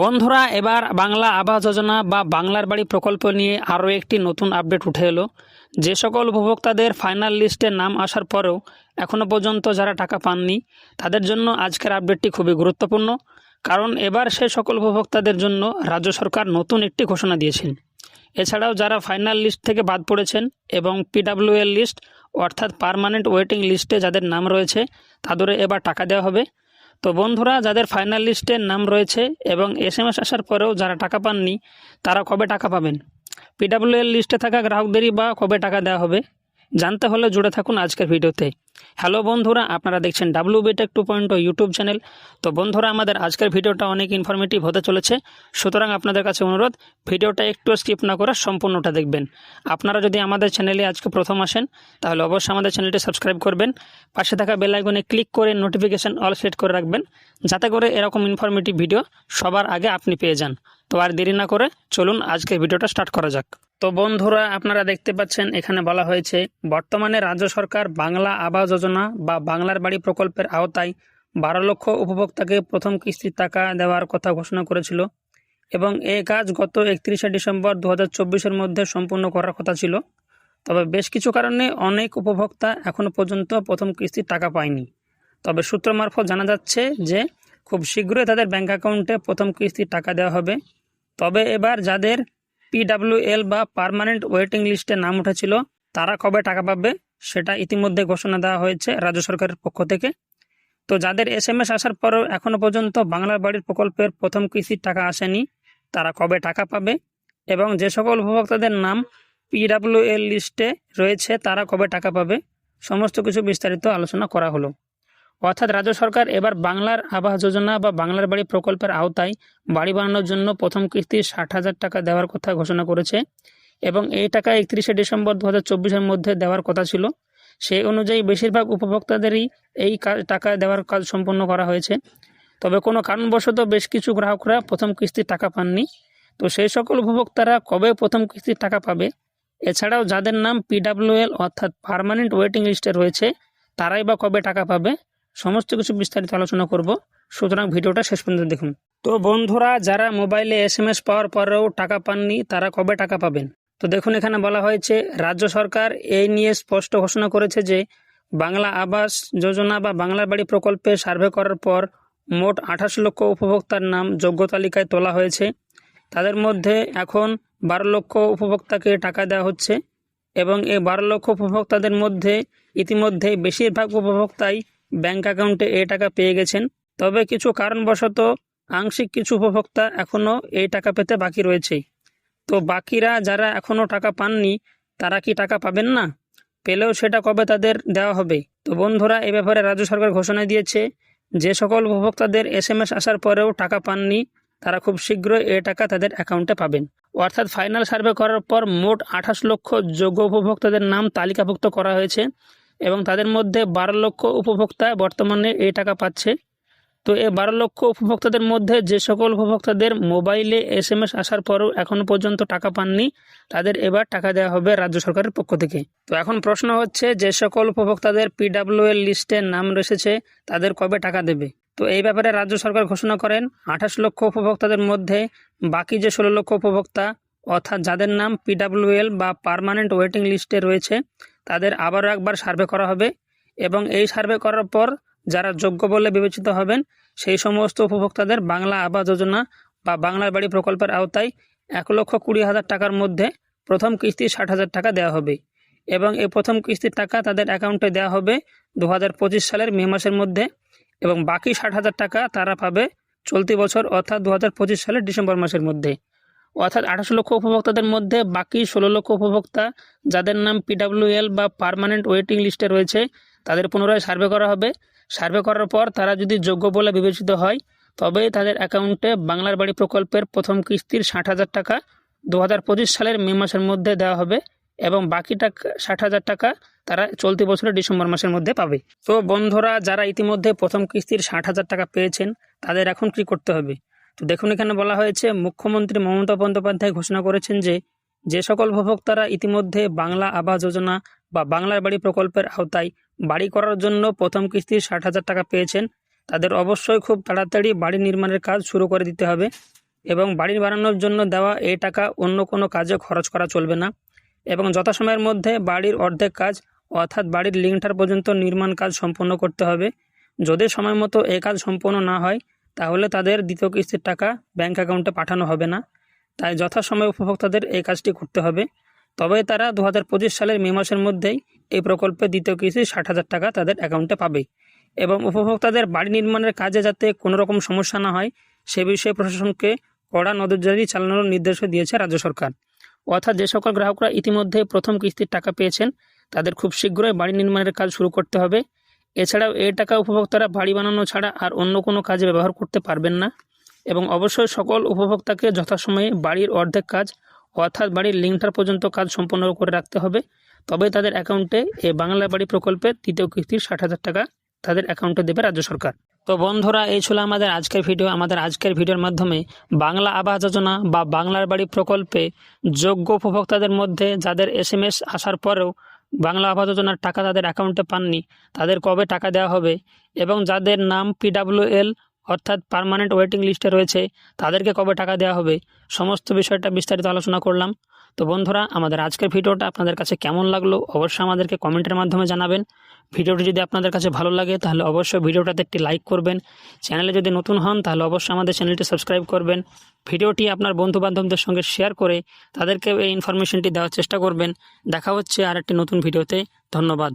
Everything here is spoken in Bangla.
বন্ধুরা, এবার বাংলা আবাস যোজনা বা বাংলার বাড়ি প্রকল্প নিয়ে আরও একটি নতুন আপডেট উঠে এলো। যে সকল উপভোক্তাদের ফাইনাল লিস্টে নাম আসার পরেও এখনও পর্যন্ত যারা টাকা পাননি, তাদের জন্য আজকের আপডেটটি খুবই গুরুত্বপূর্ণ। কারণ এবার সেই সকল উপভোক্তাদের জন্য রাজ্য সরকার নতুন একটি ঘোষণা দিয়েছেন। এছাড়াও যারা ফাইনাল লিস্ট থেকে বাদ পড়েছেন এবং পিডাব্লিউএল লিস্ট অর্থাৎ পার্মানেন্ট ওয়েটিং লিস্টে যাদের নাম রয়েছে, তাদেরও এবার টাকা দেওয়া হবে। তো বন্ধুরা, যাদের ফাইনাল লিস্টের নাম রয়েছে এবং এস এম এস আসার পরেও যারা টাকা পাননি, তারা কবে টাকা পাবেন? পিডাব্লিউএল লিস্টে থাকা গ্রাহকদেরই বা কবে টাকা দেওয়া হবে? জানতে হলে জুড়ে থাকুন আজকের ভিডিওতে। হ্যালো বন্ধুরা, আপনারা দেখছেন W BTech two point YouTube channel. তো বন্ধুরা, আমাদের আজকের ভিডিওটা অনেক ইনফরমেটিভ হতে চলেছে। সুতরাং আপনাদের কাছে অনুরোধ, ভিডিওটা একটু স্কিপ না করে সম্পূর্ণটা দেখবেন। আপনারা যদি আমাদের চ্যানেলে আজকে প্রথম আসেন, তাহলে অবশ্যই আমাদের চ্যানেলটি সাবস্ক্রাইব করবেন। পাশে থাকা বেল আইকনে ক্লিক করে নোটিফিকেশান অল সেট করে রাখবেন, যাতে করে এরকম ইনফরমেটিভ ভিডিও সবার আগে আপনি পেয়ে যান। তো আর দেরি না করে চলুন আজকের ভিডিওটা স্টার্ট করা যাক। তো বন্ধুরা, আপনারা দেখতে পাচ্ছেন, এখানে বলা হয়েছে, বর্তমানে রাজ্য সরকার বাংলা আবাস যোজনা বা বাংলার বাড়ি প্রকল্পের আওতায় বারো লক্ষ উপভোক্তাকে প্রথম কিস্তির টাকা দেওয়ার কথা ঘোষণা করেছিল এবং এই কাজ গত একত্রিশে ডিসেম্বর দু হাজার মধ্যে সম্পূর্ণ করার কথা ছিল। তবে বেশ কিছু কারণে অনেক উপভোক্তা এখনও পর্যন্ত প্রথম কিস্তির টাকা পায়নি। তবে সূত্র মারফত জানা যাচ্ছে যে, খুব শীঘ্রই তাদের ব্যাঙ্ক অ্যাকাউন্টে প্রথম কিস্তির টাকা দেওয়া হবে। তবে এবার যাদের পিডাব্লিউএল বা পার্মানেন্ট ওয়েটিং লিস্টে নাম উঠেছিল, তারা কবে টাকা পাবে সেটা ইতিমধ্যে ঘোষণা দেওয়া হয়েছে রাজ্য সরকারের পক্ষ থেকে। তো যাদের এস এম এস আসার পরও এখনও পর্যন্ত বাংলার বাড়ির প্রকল্পের প্রথম কিস্তির টাকা আসেনি, তারা কবে টাকা পাবে এবং যে সকল উপভোক্তাদের নাম পিডাব্লিউএল লিস্টে রয়েছে, তারা কবে টাকা পাবে, সমস্ত কিছু বিস্তারিত আলোচনা করা হলো। অর্থাৎ রাজ্য সরকার এবার বাংলার আবাস যোজনা বা বাংলার বাড়ি প্রকল্পের আওতায় বাড়ি বানানোর জন্য প্রথম কিস্তি ষাট হাজার টাকা দেওয়ার কথা ঘোষণা করেছে এবং এই টাকা একত্রিশে ডিসেম্বর দু হাজার মধ্যে দেওয়ার কথা ছিল। সেই অনুযায়ী বেশিরভাগ উপভোক্তাদেরই এই কাজ টাকা দেওয়ার কাজ সম্পন্ন করা হয়েছে। তবে কোনো কারণবশত বেশ কিছু গ্রাহকরা প্রথম কিস্তির টাকা পাননি। তো সেই সকল উপভোক্তারা কবে প্রথম কিস্তির টাকা পাবে? এছাড়াও যাদের নাম পিডাব্লিউএল অর্থাৎ পারমানেন্ট ওয়েটিং লিস্টে রয়েছে, তারাই বা কবে টাকা পাবে? সমস্ত কিছু বিস্তারিত আলোচনা করব। সুতরাং ভিডিওটা শেষ পর্যন্ত দেখুন। তো বন্ধুরা, যারা মোবাইলে এস এম এস পাওয়ার পরেও টাকা পাননি, তারা কবে টাকা পাবেন? তো দেখুন, এখানে বলা হয়েছে, রাজ্য সরকার এই নিয়ে স্পষ্ট ঘোষণা করেছে যে, বাংলা আবাস যোজনা বা বাংলার বাড়ি প্রকল্পে সার্ভে করার পর মোট আঠাশ লক্ষ উপভোক্তার নাম যোগ্য তালিকায় তোলা হয়েছে। তাদের মধ্যে এখন বারো লক্ষ উপভোক্তাকে টাকা দেওয়া হচ্ছে এবং এই বারো লক্ষ উপভোক্তাদের মধ্যে ইতিমধ্যে বেশিরভাগ উপভোক্তাই ব্যাংক অ্যাকাউন্টে এই টাকা পেয়ে গেছেন। তবে কিছু কারণবশত আংশিক কিছু উপভোক্তা এখনও এই টাকা পেতে বাকি রয়েছে। তো বাকিরা যারা এখনও টাকা পাননি, তারা কি টাকা পাবেন না? পেলেও সেটা কবে তাদের দেওয়া হবে? তো বন্ধুরা, এ ব্যাপারে রাজ্য সরকার ঘোষণা দিয়েছে যে সকল উপভোক্তাদের এস এম এস আসার পরেও টাকা পাননি, তারা খুব শীঘ্রই এ টাকা তাদের অ্যাকাউন্টে পাবেন। অর্থাৎ ফাইনাল সার্ভে করার পর মোট আঠাশ লক্ষ যোগ্য উপভোক্তাদের নাম তালিকাভুক্ত করা হয়েছে। এবং তাদের মধ্যে বারো লক্ষ উপভোক্তা বর্তমানে এই টাকা পাচ্ছে। তো এই বারো লক্ষ উপভোক্তাদের মধ্যে যে সকল উপভোক্তাদের মোবাইলে এস এম এস আসার পরও এখনও পর্যন্ত টাকা পাননি, তাদের এবার টাকা দেওয়া হবে রাজ্য সরকারের পক্ষ থেকে। তো এখন প্রশ্ন হচ্ছে, যে সকল উপভোক্তাদের পিডাব্লিউএল লিস্টে নাম এসেছে তাদের কবে টাকা দেবে? তো এই ব্যাপারে রাজ্য সরকার ঘোষণা করেন, আঠাশ লক্ষ উপভোক্তাদের মধ্যে বাকি যে ষোলো লক্ষ উপভোক্তা, অর্থাৎ যাদের নাম পিডাব্লিউএল বা পার্মানেন্ট ওয়েটিং লিস্টে রয়েছে তাদের আবারও একবার সার্ভে করা হবে এবং এই সার্ভে করার পর যারা যোগ্য বলে বিবেচিত হবেন, সেই সমস্ত উপভোক্তাদের বাংলা আবাস যোজনা বা বাংলার বাড়ি প্রকল্পের আওতায় এক লক্ষ কুড়ি হাজার টাকার মধ্যে প্রথম কিস্তি ষাট হাজার টাকা দেওয়া হবে এবং এই প্রথম কিস্তির টাকা তাদের অ্যাকাউন্টে দেওয়া হবে দু হাজার পঁচিশ সালের মে মাসের মধ্যে এবং বাকি ষাট হাজার টাকা তারা পাবে চলতি বছর অর্থাৎ দু হাজার পঁচিশ সালের ডিসেম্বর মাসের মধ্যে। অর্থাৎ আঠাশো লক্ষ উপভোক্তাদের মধ্যে বাকি ষোলো লক্ষ উপভোক্তা, যাদের নাম পিডাব্লিউএল বা পার্মানেন্ট ওয়েটিং লিস্টে রয়েছে, তাদের পুনরায় সার্ভে করা হবে। সার্ভে করার পর তারা যদি যোগ্য বলে বিবেচিত হয় তবেই তাদের অ্যাকাউন্টে বাংলার বাড়ি প্রকল্পের প্রথম কিস্তির ষাট হাজার টাকা দু হাজার পঁচিশ সালের মে মাসের মধ্যে দেওয়া হবে এবং বাকি টাকা ষাট হাজার টাকা তারা চলতি বছরের ডিসেম্বর মাসের মধ্যে পাবে। তো বন্ধুরা, যারা ইতিমধ্যে প্রথম কিস্তির ষাট হাজার টাকা পেয়েছেন, তাদের এখন কি করতে হবে? তো দেখুন, এখানে বলা হয়েছে, মুখ্যমন্ত্রী মমতা বন্দ্যোপাধ্যায় ঘোষণা করেছেন যে যে সকল উপভোক্তারা ইতিমধ্যে বাংলা আবাস যোজনা বা বাংলার বাড়ি প্রকল্পের আওতায় বাড়ি করার জন্য প্রথম কিস্তির ষাট হাজার টাকা পেয়েছেন, তাদের অবশ্যই খুব তাড়াতাড়ি বাড়ি নির্মাণের কাজ শুরু করে দিতে হবে এবং বাড়ি বানানোর জন্য দেওয়া এই টাকা অন্য কোনো কাজে খরচ করা চলবে না এবং যথাসময়ের মধ্যে বাড়ির অর্ধেক কাজ অর্থাৎ বাড়ির লিঙ্কটার পর্যন্ত নির্মাণ কাজ সম্পন্ন করতে হবে। যদি সময় মতো এ কাজ সম্পন্ন না হয় তাহলে তাদের দ্বিতীয় কিস্তির টাকা ব্যাংক অ্যাকাউন্টে পাঠানো হবে না। তাই যথাসময়ে উপভোক্তাদের এই কাজটি করতে হবে। তবে তারা দু হাজার পঁচিশ সালের মে মাসের মধ্যেই এই প্রকল্পে দ্বিতীয় কিস্তি ষাট হাজার টাকা তাদের অ্যাকাউন্টে পাবে এবং উপভোক্তাদের বাড়ি নির্মাণের কাজে যাতে কোনো রকম সমস্যা না হয়, সে বিষয়ে প্রশাসনকে কড়া নজরদারি চালানোর নির্দেশও দিয়েছে রাজ্য সরকার। অর্থাৎ যে সকল গ্রাহকরা ইতিমধ্যে প্রথম কিস্তির টাকা পেয়েছেন, তাদের খুব শীঘ্রই বাড়ি নির্মাণের কাজ শুরু করতে হবে। এছাড়াও এই টাকা উপভোক্তারা বাড়ি বানানো ছাড়া আর অন্য কোনো কাজে ব্যবহার করতে পারবেন না এবং অবশ্যই সকল উপভোক্তাকে যথাসময়ে বাড়ির অর্ধেক কাজ অর্থাৎ বাড়ির লিঙ্কটার পর্যন্ত কাজ সম্পন্ন করে রাখতে হবে। তবে তাদের অ্যাকাউন্টে এই বাংলা বাড়ি প্রকল্পের তৃতীয় কিস্তির ষাট হাজার টাকা তাদের অ্যাকাউন্টে দেবে রাজ্য সরকার। তো বন্ধুরা, এই ছিল আমাদের আজকের ভিডিও আমাদের আজকের ভিডিওর মাধ্যমে বাংলা আবাস যোজনা বা বাংলার বাড়ি প্রকল্পে যোগ্য উপভোক্তাদের মধ্যে যাদের এস আসার পরেও বাংলা আবাস যোজনার টাকা তাদের অ্যাকাউন্টে পাননি, তাদের কবে টাকা দেওয়া হবে এবং যাদের নাম পিডাব্লিউএল অর্থাৎ পারমানেন্ট ওয়েটিং লিস্টে রয়েছে, তাদেরকে কবে টাকা দেওয়া হবে? সমস্ত বিষয়টা বিস্তারিত আলোচনা করলাম। তো বন্ধুরা, আমাদের আজকের ভিডিওটা আপনাদের কাছে কেমন লাগল অবশ্যই আমাদেরকে কমেন্টের মাধ্যমে জানাবেন। ভিডিওটি যদি আপনাদের কাছে ভালো লাগে, তাহলে অবশ্যই ভিডিওটাতে একটি লাইক করবেন। চ্যানেলে যদি নতুন হন, তাহলে অবশ্যই আমাদের চ্যানেলটি সাবস্ক্রাইব করবেন। ভিডিওটি আপনার বন্ধুবান্ধবদের সঙ্গে শেয়ার করে তাদেরকে এই ইনফরমেশনটি দেওয়ার চেষ্টা করবেন। দেখা হচ্ছে আর একটি নতুন ভিডিওতে। ধন্যবাদ।